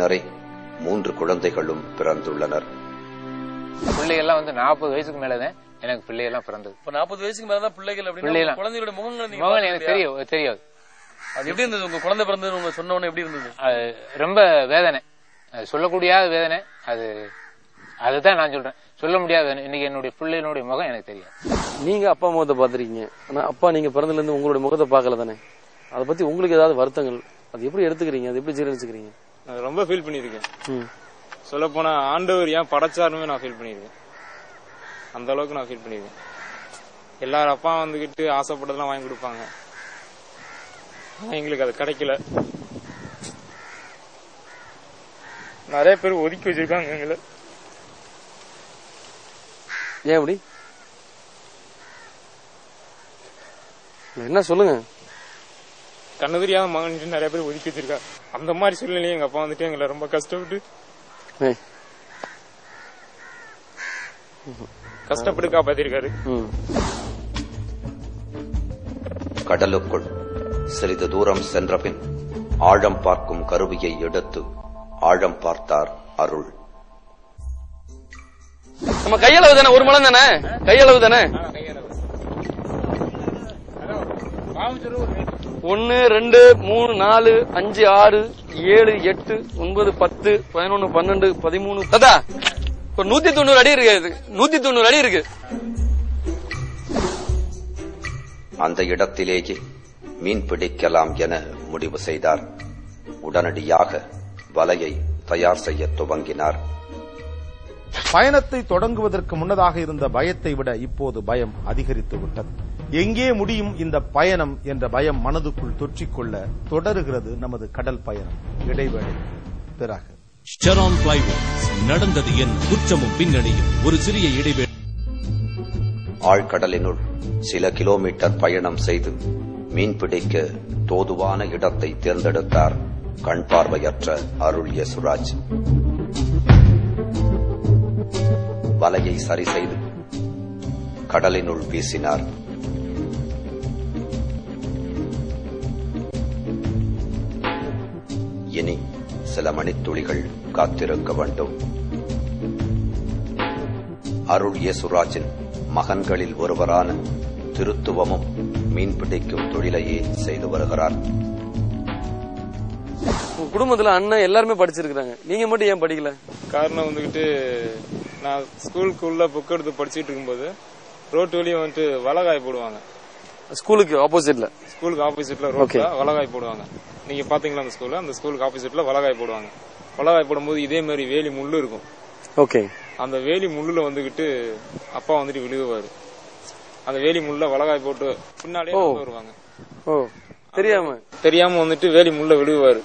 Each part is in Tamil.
வரை மூன்று குழந்தைகளும் பிறந்துள்ளனர். பிள்ளைகள்லாம் வந்து நாற்பது வயசுக்கு மேலதான் எனக்கு பிள்ளைகள்லாம் பிறந்தது. இப்ப நாற்பது வயசுக்கு மேலதான் பிள்ளைகள் அப்படின்னா குழந்தையோட முகங்கள் பார்த்தது எனக்கு? தெரியும் தெரியாது. அது எப்படி இருந்தது? உங்க குழந்தை பிறந்தது உங்க சொன்ன உடனே எப்படி இருந்தது? ரொம்ப வேதனை. அது சொல்லக்கூடியாத வேதனை. அது அதுதான் நான் சொல்றேன். சொல்ல முடியாத இன்னைக்கு என்னுடைய பிள்ளைகளுடைய முகம் எனக்கு தெரியாது. நீங்க அப்பா முகத்தை பாத்திருக்கீங்க ஆனா அப்பா நீங்க பிறந்ததுல இருந்து உங்களுடைய முகத்தை பார்க்கல தானே? அதை பத்தி உங்களுக்கு ஏதாவது வருத்தங்கள்? அது எப்படி எடுத்துக்கிறீங்க? அது எப்படி ஜீரணிச்சுக்கிறீங்க? நான் ரொம்ப ஃபீல் பண்ணியிருக்கேன். ம். சொல்ல போனா ஆண்டவர் ஏன் படைச்சாருமே நான் ஃபீல் பண்ணியிருக்கேன். அந்த அளவுக்கு நான் ஃபீல் பண்ணியிருக்கேன். எல்லார் அப்பா வந்துகிட்டு ஆசைப்பட்டதெல்லாம் வாங்கி கொடுப்பாங்க. ஆனா எங்களுக்கு அது கிடைக்கல. நிறைய பேர் ஒதுக்கி வச்சிருக்காங்க எங்களை. ஏன் அப்படி? என்ன சொல்லுங்க? கண்ணு தெரியாத மகன் நிறைய பேர் ஒதுக்கி வச்சிருக்காங்க. அந்த மாதிரி சூழ்நிலையும் எங்க அப்பா வந்துட்டு எங்களை ரொம்ப கஷ்டப்பட்டு. கஷ்டப்பட்டு காப்பாத்திருக்காரு. கடலுக்குள் சிறிது தூரம் சென்றபின் ஆழம் பார்க்கும் கருவியை எடுத்து ஆழம் பார்த்தார் அருள். நம்ம கையளவு தானே? ஒரு மலம் தானே? கையளவு தானே? ஒன்னு ரெண்டு மூணு நாலு அஞ்சு ஆறு ஏழு எட்டு ஒன்பது பத்து பதினொன்னு பன்னெண்டு பதிமூணு. தாத்தா ஒரு நூத்தி தொண்ணூறு அடி இருக்கு. நூத்தி தொண்ணூறு அடி இருக்கு. அந்த இடத்திலேயே மீன் பிடிக்கலாம் என முடிவு செய்தார். உடனடியாக வலையை தயார் செய்ய துவங்கினார். பயணத்தை தொடங்குவதற்கு முன்னதாக இருந்த பயத்தை விட இப்போது பயம் அதிகரித்து விட்டது. எங்கே முடியும் இந்த பயணம் என்ற பயம் மனதுக்குள் தொற்றிக்கொள்ள தொடருகிறது நமது கடல் பயணம். இடைவேளை பிறகு. பிளைவுட்ஸ் நடந்தது என் குற்றமும் பின்னணியும். ஒரு சிறிய இடைவேளை. ஆழ்கடலினுள் சில கிலோமீட்டர் பயணம் செய்து மீன் பிடிக்க தோதுவான இடத்தை தேர்ந்தெடுத்தார் கண் பார்வையற்ற அருள் யசுராஜ். வலையை சரி செய்து கடலினுள் வீசினார். சில மணித்துளிகள் காத்திருக்க வேண்டும். அருள் யேசுராஜின் மகன்களில் ஒருவரான திருத்துவமும் மீன்பிடிக்கும் தொழிலையே செய்து வருகிறார். உங்க குடும்பத்துல அண்ணன் எல்லாருமே படிச்சிருக்காங்க நீங்க மட்டும் ஏன் படிக்கல? காரணம் வந்துகிட்டு நான் ஸ்கூலுக்கு உள்ள புக் எடுத்து படிச்சுட்டு இருக்கும்போது ரோட்டு வழியே வந்துட்டு வலகாய் போடுவாங்க. ஸ்கூலுக்கு ஆப்போசிட்ல ஸ்கூலுக்கு ஆப்போசிட்ல ரோட்ல வலகாய் போடுவாங்க. நீங்க பாத்தீங்களா அந்த ஸ்கூல்ல அந்த ஸ்கூலுக்கு ஆப்போசிட்ல வலகாய் போடுவாங்க. வலகாய் போடும்போது இதே மாதிரி வேலி முள்ளு இருக்கும். ஓகே அந்த வேலி முள்ளுல வந்துகிட்டு அப்பா வந்துட்டு விழுகுவாரு. அந்த வேலி முள்ள வலகாய் போட்டு பின்னாலே வருவாங்க. ஓ. தெரியாம? தெரியாம வந்துட்டு வேலி முள்ள விழுகுவாரு.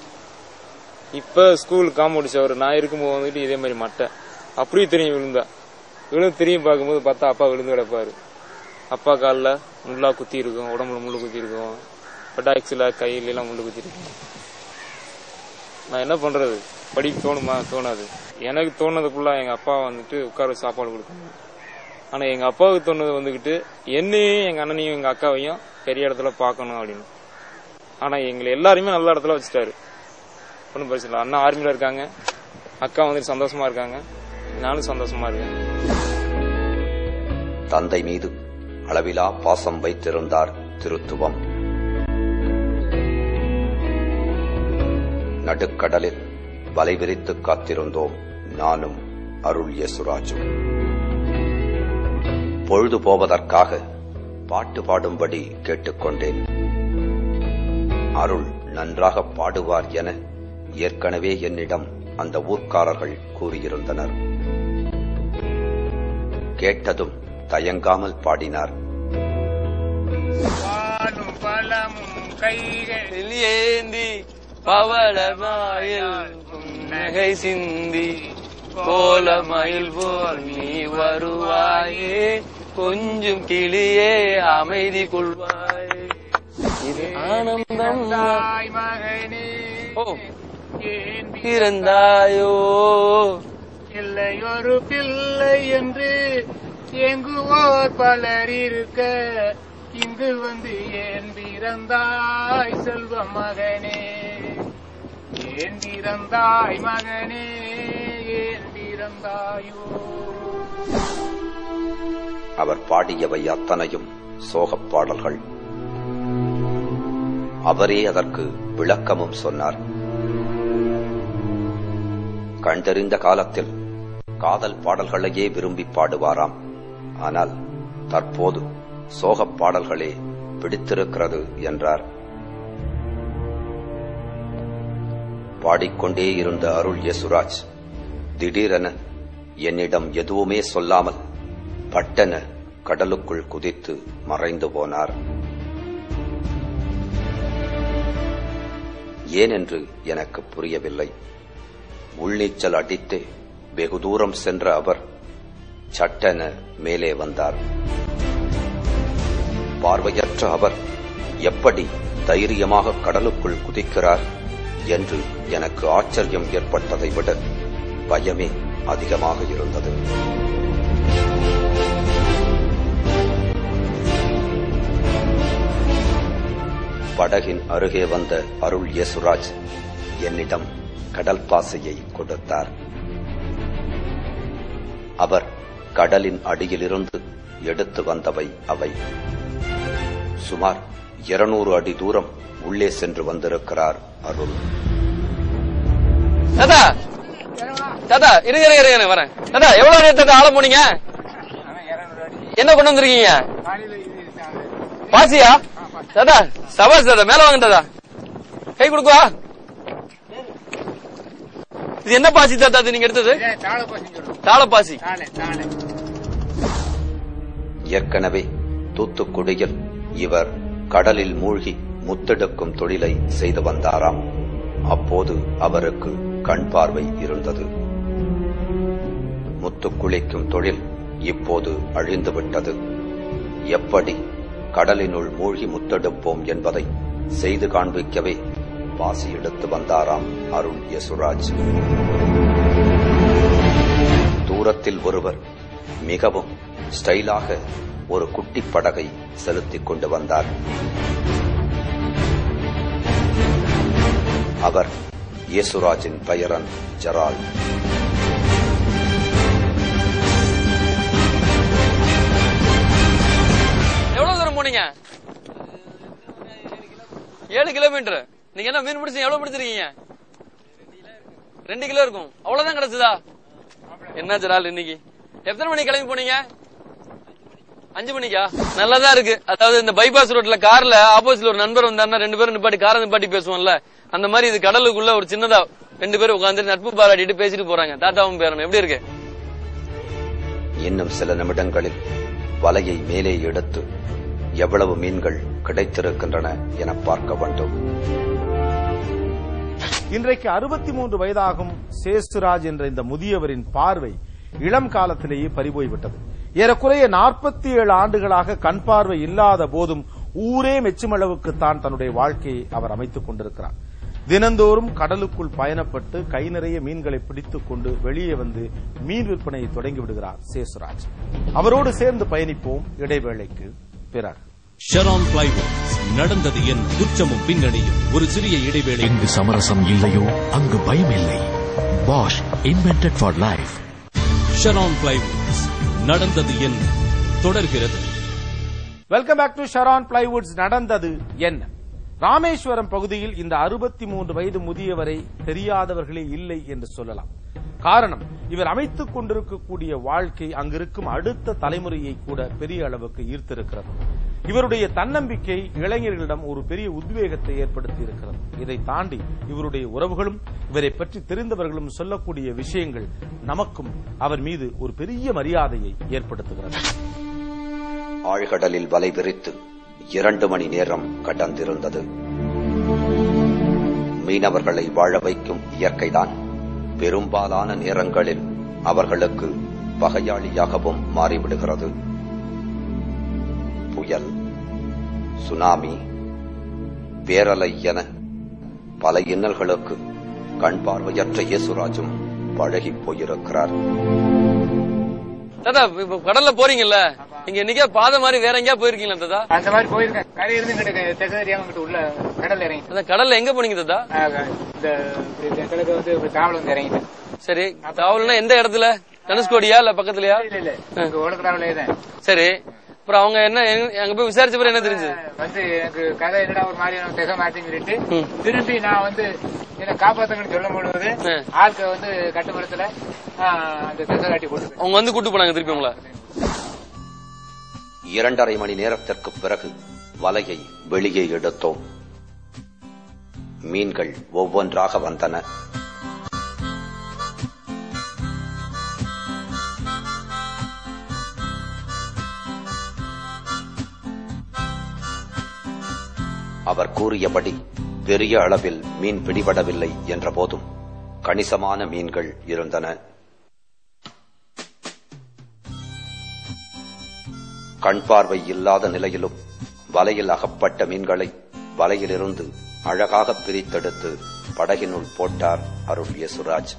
இப்ப ஸ்கூல் காம்பவுண்ட் சவர் நான் இருக்கும்போது வந்துட்டு இதே மாதிரி மட்டை. அப்படியே திரும்பி விழுந்தா. விழுந்து திரும்பி பார்க்கும்போது பார்த்தா அப்பா விழுந்து கிடப்பாரு. அப்பா காலில் முள்ளா குத்தி இருக்கும் உடம்புல முள்ளு குத்தி இருக்கும் பட்டாக்ஸில் கையில எல்லாம் முள்ளு குத்தி இருக்கும் நான் என்ன பண்றது? படிக்க தோணுமா? தோணாது. எனக்கு தோணுது ஃபுல்லாக எங்க அப்பா வந்துட்டு உட்கார வச்சு சாப்பாடு கொடுக்கணும். ஆனா எங்க அப்பாவுக்கு தோணுது வந்துகிட்டு என்னையும் எங்க அண்ணனையும் எங்க அக்காவையும் பெரிய இடத்துல பார்க்கணும் அப்படின்னு. ஆனா எங்களை எல்லாருமே நல்ல இடத்துல வச்சுட்டாரு. ஒன்றும் பிரச்சனை இல்லை. அண்ணா ஆர்மியில இருக்காங்க. அக்கா வந்துட்டு சந்தோஷமா இருக்காங்க. நானும் சந்தோஷமா இருக்கேன். தந்தை மீது அளவிலா பாசம் வைத்திருந்தார் திருத்துவம். நடுக்கடலில் வலை விரித்து காத்திருந்தோம் நானும் அருள் யசுராஜும். பொழுது போவதற்காக பாட்டு பாடும்படி கேட்டுக்கொண்டேன் அருள் நன்றாக பாடுவார் என ஏற்கனவே என்னிடம் அந்த ஊர்க்காரர்கள் கூறியிருந்தனர். கேட்டதும் தயங்காமல் பாடினார். வெளியேந்தி பவளமாயில் நகை சிந்தி கோலமயில் போல் நீ வருவாயே கொஞ்சம் கிளியே அமைதி கொள்வாயே இது ஆனந்தம் ஓ பிறந்தாயோ இல்லை ஒரு பிள்ளை என்று எங்குவோர் பலர் இருக்க இங்கு வந்து ஏன் பிறந்தாய் செல்வ மகனே ஏந்திரந்தாய் மகனே? ஏந்திரந்தாயோ அவர் பாடியவை அத்தனையும் சோகப் பாடல்கள். அவரே அதற்கு விளக்கமும் சொன்னார். கண்டறிந்த காலத்தில் காதல் பாடல்களையே விரும்பி பாடுவாராம். ஆனால் தற்போது சோகப் பாடல்களே பிடித்திருக்கிறது என்றார். பாடிக்கொண்டே இருந்த அருள் யேசுராஜ் திடீரென என்னிடம் எதுவுமே சொல்லாமல் பட்டென கடலுக்குள் குதித்து மறைந்து போனார். ஏனென்று எனக்கு புரியவில்லை. உள்நீச்சல் அடித்து வெகு தூரம் சென்ற அவர் சட்டென மேலே வந்தார். பார்வையற்ற அவர் எப்படி தைரியமாக கடலுக்குள் குதிக்கிறார் என்று எனக்கு ஆச்சரியம் ஏற்பட்டதை விட பயமே அதிகமாக இருந்தது. படகின் அருகே வந்த அருள் யேசுராஜ் என்னிடம் கடல் பாசையை கொடுத்தார். அவர் கடலின் அடியிலிருந்து எடுத்து வந்தவை அவை. சுமார் இருநூறு அடி தூரம் உள்ளே சென்று வந்திருக்கிறார் அருள். தாத்தா! தாத்தா இருங்க இருங்க இருங்க வரேன். தாத்தா எவ்வளவு நேரத்தை ஆள போனீங்க? என்ன கொண்டு வந்திருக்கீங்க. பாசியா? தாத்தா சபாஸ் தாத்தா மேல வாங்க தாத்தா. கை கொடுக்குவா? இது என்ன பாசி தாத்தா இது நீங்க எடுத்தது? இதே தாழ பசங்க சொல்லுவோம். தாள பாசி. தாழை தாழை ஏற்கனவே தூத்துக்குடியில் இவர் கடலில் மூழ்கி முத்தெடுக்கும் தொழிலை செய்து வந்தாராம். அப்போது அவருக்கு கண் பார்வை இருந்தது. முத்து குளிக்கும் தொழில் இப்போது அழிந்துவிட்டது எப்படி கடலினுள் மூழ்கி முத்தெடுப்போம் என்பதை செய்து காண்பிக்கவே பாசி எடுத்து வந்தாராம் அருள் யசுராஜ். தூரத்தில் ஒருவர் மிகவும் ஸ்டைலாக ஒரு குட்டி படகை செலுத்திக் கொண்டு வந்தார். அவர் இயேசுராஜின் பெயரன் ஜெரால். எவ்வளவு தூரம் போனீங்க? ஏழு கிலோமீட்டர். நீங்க என்ன மீன் பிடிச்சி எவ்வளவு பிடிச்சிருக்கீங்க? ரெண்டு கிலோ இருக்கும். அவ்வளவுதான் கிடைச்சதா? என்ன ஜெரால் இன்னைக்கு? எத்தனை மணிக்கு கிளம்பி போனீங்க? அஞ்சு மணிக்கா? நல்லாதான் இருக்கு. அதாவது இந்த பைபாஸ் ரோட்ல கார்ல ஆப்போசிட்ல ஒரு நண்பர் வந்தாருன்னா ரெண்டு பேரும் நிப்பாட்டி காரை நிப்பாட்டி பேசுவோம்ல. அந்த மாதிரி இது கடலுக்குள்ள ஒரு சின்னதா ரெண்டு பேரும் உட்காந்து நட்பு பாராட்டிட்டு பேசிட்டு போறாங்க. தாத்தாவும் பேரனும். எப்படி இருக்கு? இன்னும் சில நிமிடங்களில் வலையை மேலே எடுத்து எவ்வளவு மீன்கள் கிடைத்திருக்கின்றன என பார்க்க வேண்டும். இன்றைக்கு அறுபத்தி மூன்று வயதாகும் சேஸ்துராஜ் என்ற இந்த முதியவரின் பார்வை இளம் காலத்திலேயே பறிபோய்விட்டது. ஏறக்குறைய நாற்பத்தி ஏழு ஆண்டுகளாக கண் பார்வை இல்லாத போதும் ஊரே மெச்சும் அளவுக்கு தான் தன்னுடைய வாழ்க்கையை அவர் அமைத்துக் கொண்டிருக்கிறார். தினந்தோறும் கடலுக்குள் பயணப்பட்டு கை நிறைய மீன்களை பிடித்துக் கொண்டு வெளியே வந்து மீன் விற்பனையை தொடங்கி விடுகிறார் சேசுராஜ். அவரோடு சேர்ந்து பயணிப்போம் இடைவேளைக்கு பிறகு. ஷெரான் பிளைவுட்ஸ் நடந்தது என் குற்றமும் பின்னணியும். ஒரு சிறிய இடைவேளை. எங்கு சமரசம் இல்லையோ? அங்கு பயம் இல்லை Bosch invented for life Sharon plywoods நடந்தது என் தொடர்கிறது. Welcome back to Sharon plywoods நடந்தது என்ன? ராமேஸ்வரம் பகுதியில் இந்த அறுபத்தி மூன்று வயது முதியவரை தெரியாதவர்களே இல்லை என்று சொல்லலாம். காரணம் இவர் அமைத்துக் கொண்டிருக்கக்கூடிய வாழ்க்கை அங்கிருக்கும் அடுத்த தலைமுறையை கூட பெரிய அளவுக்கு ஈர்த்திருக்கிறது. இவருடைய தன்னம்பிக்கை இளைஞர்களிடம் ஒரு பெரிய உத்வேகத்தை ஏற்படுத்தி இருக்கிறது இதை தாண்டி இவருடைய உறவுகளும் இவரை பற்றி தெரிந்தவர்களும் சொல்லக்கூடிய விஷயங்கள் நமக்கும் அவர் மீது ஒரு பெரிய மரியாதையை ஏற்படுத்துகிறது. ஆழ்கடலில் வலை விரித்து இரண்டு மணி நேரம் கடந்திருந்தது. மீனவர்களை வாழ வைக்கும் இயற்கைதான். பெரும்பாலான நேரங்களில் அவர்களுக்கு பகையாளியாகவும் மாறிவிடுகிறது. புயல் சுனாமி பேரலை என பல இன்னல்களுக்கு கண் பார்வையற்ற இயேசுராஜும் பழகிப் போயிருக்கிறார். தாத்தா இப்ப கடல்ல போறீங்கல்ல நீங்க என்னைக்கா பாதை மாதிரி வேற எங்கேயா போயிருக்கீங்களா தாத்தா? அந்த மாதிரி போயிருக்கேன். கரை இருந்து தெரியாம உள்ள கடல்ல இறங்கி அந்த கடல்ல எங்க போனீங்க தாத்தா? இந்த கிழக்கு வந்து தாவல் வந்து இறங்கிட்டேன். சரி தாவல்னா எந்த இடத்துல? தனுஷ்கோடியா இல்ல பக்கத்துலயா? இல்ல இல்ல சரி. அப்புறம் அவங்க என்ன எங்க- அங்க போய் விசாரிச்ச பிறகு என்ன தெரிஞ்சது? வந்து எனக்கு கதை என்னடா ஒரு மாதிரியான திசை மாத்தின்னு சொல்லிட்டு ம். திரும்பி நான் வந்து என்ன காப்பாத்துங்கன்னு சொல்லும் பொழுது. ஆட்கள் வந்து கட்டுமரத்துல அந்த திசை காட்டி கொடுத்து அவங்க வந்து கூட்டு போனாங்க திருப்பி உங்களை? இரண்டரை மணி நேரத்திற்கு பிறகு வலையை வெளியே எடுத்தோம். மீன்கள் ஒவ்வொன்றாக வந்தன. அவர் கூறியபடி பெரிய அளவில் மீன் பிடிபடவில்லை என்ற போதும் கணிசமான மீன்கள் இருந்தன. கண் பார்வை இல்லாத நிலையிலும் வலையில் அகப்பட்ட மீன்களை வலையிலிருந்து அழகாக பிரித்தெடுத்து படகினுள் போட்டார் அருள் யசுராஜ்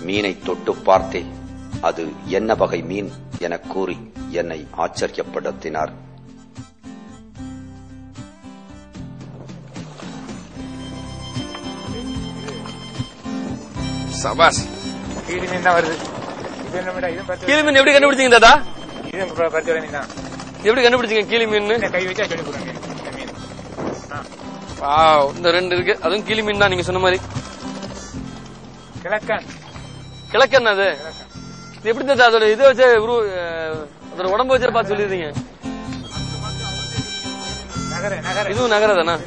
மீனை தொட்டு பார்த்தே அது என்ன வகை மீன் எனக் கூறி என்னை ஆச்சரியப்படுத்தினார். சபாஸ் கீழி மீன் தான் வருது. இது என்ன மேடம்? இதுவும் பத்து கீழி மீன் எப்படி கண்டுபிடிச்சீங்க வரை மீன் தான் எப்படி கண்டுபிடிச்சீங்க கீழி மீன் இந்த கை வச்சா இந்த மீன். ஆ. வாவ், இந்த ரெண்டு இருக்கு. அதுவும் கிளி மீன் தான் நீங்க சொன்ன மாதிரி. கிழக்கன். கிழக்கன் அது? எப்படி தாத்தா அதோட இதை வச்சு உரு அதோட உடம்ப வச்சு பார்த்து நகர இதுவும் நகர தானா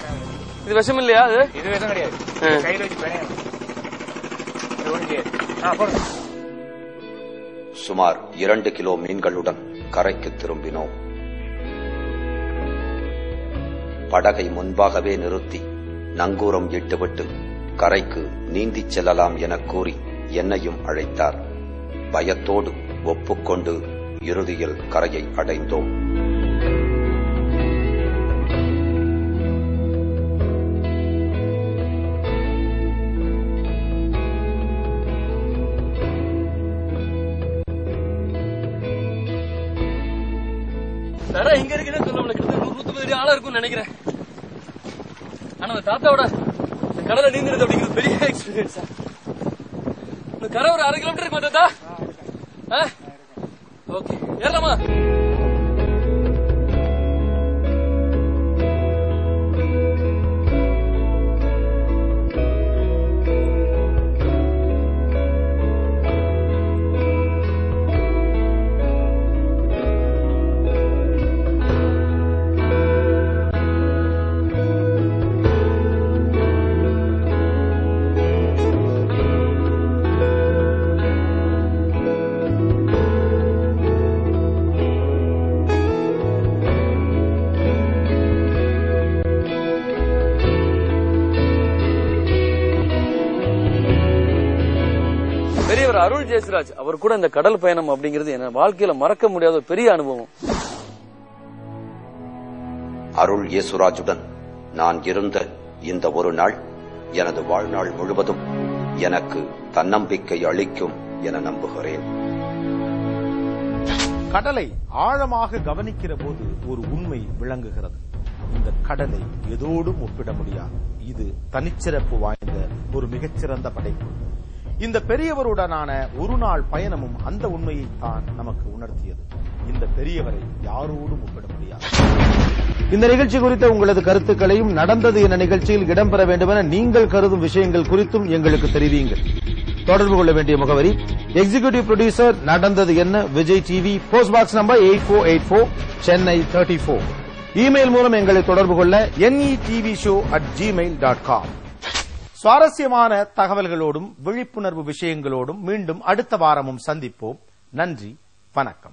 இது விஷம் இல்லையா அது? இது எதுவும் கிடையாது. கையில வச்சு சுமார் இரண்டு கிலோ மீன்களுடன் கரைக்கு திரும்பினோம். படகை முன்பாகவே நிறுத்தி நங்கூரம் இட்டுவிட்டு கரைக்கு நீந்திச் செல்லலாம் எனக் கூறி என்னையும் அழைத்தார். பயத்தோடு ஒப்புக்கொண்டு இறுதியில் கரையை அடைந்தோம். தர எங்க இருக்குன்னு சொல்ல முடியல கிட்டத்தட்ட நூறு நூத்தி ஆளா இருக்கும்னு நினைக்கிறேன். ஆனா அந்த தாத்தாவோட இந்த கடலை நீந்திருது அப்படிங்கிறது பெரிய எக்ஸ்பீரியன்ஸா இந்த கரை ஒரு அரை கிலோமீட்டர் இருக்கும் தாத்தா அருள் ஜெயசிராஜ் அவர் கூட இந்த கடல் பயணம் அப்படிங்கிறது என் வாழ்க்கையில மறக்க முடியாத பெரிய அனுபவம். அருள் இயேசுராஜுடன் நான் இருந்த இந்த ஒரு நாள் எனது வாழ்நாள் முழுவதும் எனக்கு தன்னம்பிக்கை அளிக்கும் என நம்புகிறேன். கடலை ஆழமாக கவனிக்கிற போது ஒரு உண்மை விளங்குகிறது. இந்த கடலை எதோடும் ஒப்பிட முடியாது. இது தனிச்சிறப்பு வாய்ந்த ஒரு மிகச்சிறந்த படைப்பு. இந்த பெரியவருடனான ஒரு நாள் பயணமும் அந்த உண்மையை தான் நமக்கு உணர்த்தியது. இந்த பெரியவரை யாரோடும் ஒப்பிட முடியாது. இந்த நிகழ்ச்சி குறித்த உங்களது கருத்துக்களையும் நடந்தது என நிகழ்ச்சியில் இடம்பெற வேண்டுமென நீங்கள் கருதும் விஷயங்கள் குறித்தும் எங்களுக்கு தெரிவியுங்கள். தொடர்பு கொள்ள வேண்டிய முகவரி எக்ஸிகியூட்டிவ் ப்ரொடியூசர் நடந்தது என்ன Vijay TV post box number eight four eight four Chennai thirty four email மூலம் எங்களை தொடர்பு கொள்ள N E TV show at Gmail dot com சுவாரஸ்யமான தகவல்களோடும் விழிப்புணர்வு விஷயங்களோடும் மீண்டும் அடுத்த வாரமும் சந்திப்போம். நன்றி வணக்கம்.